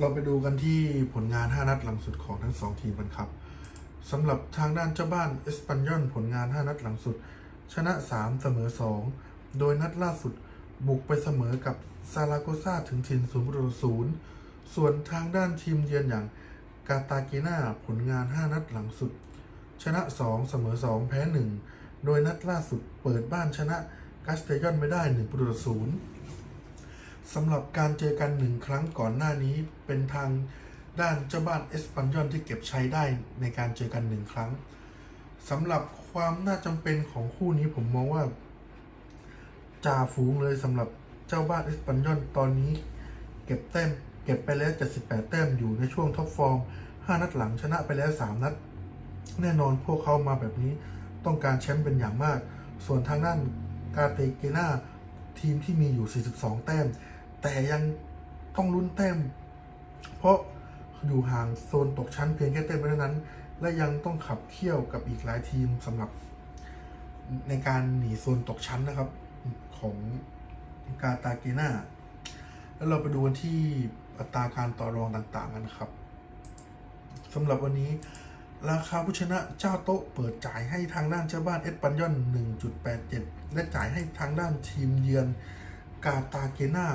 เราไปดูกันที่ผลงาน 5 นัดหลังสุดของทั้ง 2 ทีมกันครับสำหรับทางด้านเจ้าบ้านเอสปันยอนผลงาน 5 นัดหลังสุด ชนะ 3 เสมอ 2 โดยนัดล่าสุดบุกไปเสมอกับซาลาโกซาถึงถิ่น0ประตูศูนย์ส่วนทางด้านทีมเยือนอย่างกาตาเกนาผลงาน 5 นัดหลังสุด ชนะ 2 เสมอ 2 แพ้ 1 โดยนัดล่าสุดเปิดบ้านชนะกัสเตยอนไม่ได้1ประตูศูนย์ สำหรับการเจอกันหนึ่งครั้งก่อนหน้านี้เป็นทางด้านเจ้าบ้านเอสปันยอนที่เก็บใช้ได้ในการเจอกันหนึ่งครั้งสำหรับความน่าจำเป็นของคู่นี้ผมมองว่าจ่าฝูงเลยสำหรับเจ้าบ้านเอสปันยอนตอนนี้ เก็บแต้มเก็บไปแล้ว 78 แต้มอยู่ในช่วงท็อปฟอร์ม 5 นัดหลังชนะไปแล้ว 3 นัด แน่นอนพวกเขามาแบบนี้ต้องการแชมป์เป็นอย่างมาก ส่วนทางด้านกาเตเกนาทีมที่มีอยู่ 42 แต้ม แต่ยังต้องลุ้นแต้ม เพราะอยู่ห่างโซนตกชั้นเพียงแค่แต้มเท่านั้น และยังต้องขับเคี่ยวกับอีกหลายทีมสำหรับ ในการหนีโซนตกชั้นนะครับ ของกาตาเกนาแล้วเราไปดูกันที่อัตราการต่อรองต่างๆกันครับสำหรับวันนี้ราคาผู้ชนะเจ้าโต๊ะเปิดจ่ายให้ทางด้านเจ้าบ้านเอสปันยอน 1.87 และจ่ายให้ทางด้านทีมเยือนกาตาเกนา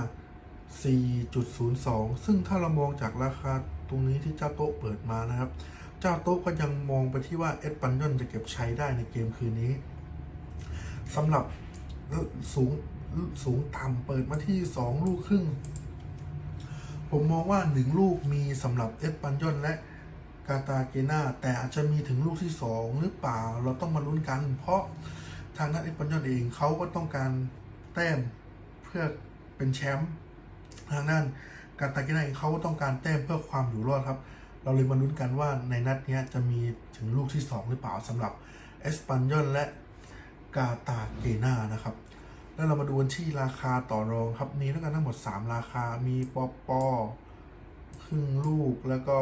4.02 ซึ่งถ้าเรามองจากราคาตรงนี้ที่เจ้าโต๊ะเปิดมานะครับ เจ้าโต๊ะก็ยังมองไปที่ว่าเอสปันยอนจะเก็บใช้ได้ในเกมคืนนี้สำหรับสูงสูงต่ำเปิดมาที่ 2 ลูกครึ่ง ผมมองว่า 1 ลูกมีสำหรับเอสปันยอนและกาตาเกนาแต่อาจจะมีถึงลูกที่ 2 หรือเปล่าเราต้องมาลุ้นกัน เพราะทางด้านเอสปันยอนเองเขาก็ต้องการแต้มเพื่อเป็นแชมป์ ทางด้านกาตาเกนาเองเขาก็ต้องการแต้มเพื่อความอยู่รอดครับ เราเลยมาลุ้นกันว่าในนัดนี้จะมีถึงลูกที่ 2 หรือเปล่าสำหรับเอสปันยอนและกาตาเกนานะครับ แล้วเรามาดูกันที่ราคาต่อรองครับ มีด้วยกันทั้งหมด 3 ราคา มีปอปอครึ่งลูกแล้วก็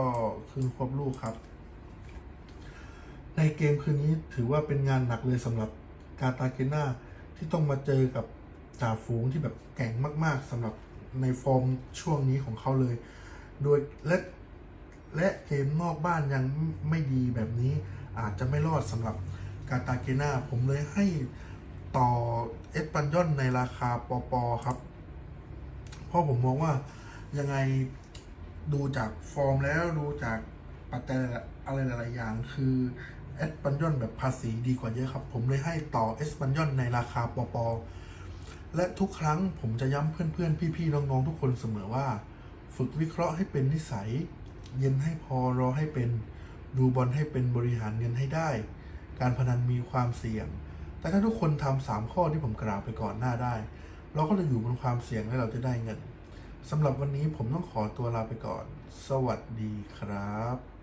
ครึ่งควบลูกครับ ในเกมคืนนี้ถือว่าเป็นงานหนักเลยสำหรับกาตาเกนาที่ต้องมาเจอกับจ่าฝูงที่แบบแก่งมาก ๆสำหรับ ในฟอร์มช่วงนี้ของเขาเลย โดยและและเกมนอกบ้านยังไม่ดีแบบนี้อาจจะไม่รอดสำหรับกาตาเกนาผมเลยให้ต่อเอสปันยอนในราคาปอปอครับ เพราะผมมองว่ายังไงดูจากฟอร์มแล้วดูจากปัจจัยอะไรหลาย ๆ อย่าง คือเอสปันยอนแบบภาษีดีกว่าเยอะครับ ผมเลยให้ต่อเอสปันยอนในราคาปอปอ และทุกครั้งผมจะย้ำเพื่อนๆ พี่ๆ น้องๆ ทุกคนเสมอว่า ฝึกวิเคราะห์ให้เป็นนิสัย เย็นให้พอรอให้เป็น ดูบอลให้เป็นบริหารเงินให้ได้ การพนันมีความเสี่ยง แต่ถ้าทุกคนทำสามข้อที่ผมกล่าวไปก่อนหน้าได้ เราก็จะอยู่บนความเสี่ยงและเราจะได้เงินสำหรับวันนี้ผมต้องขอตัวลาไปก่อน สวัสดีครับ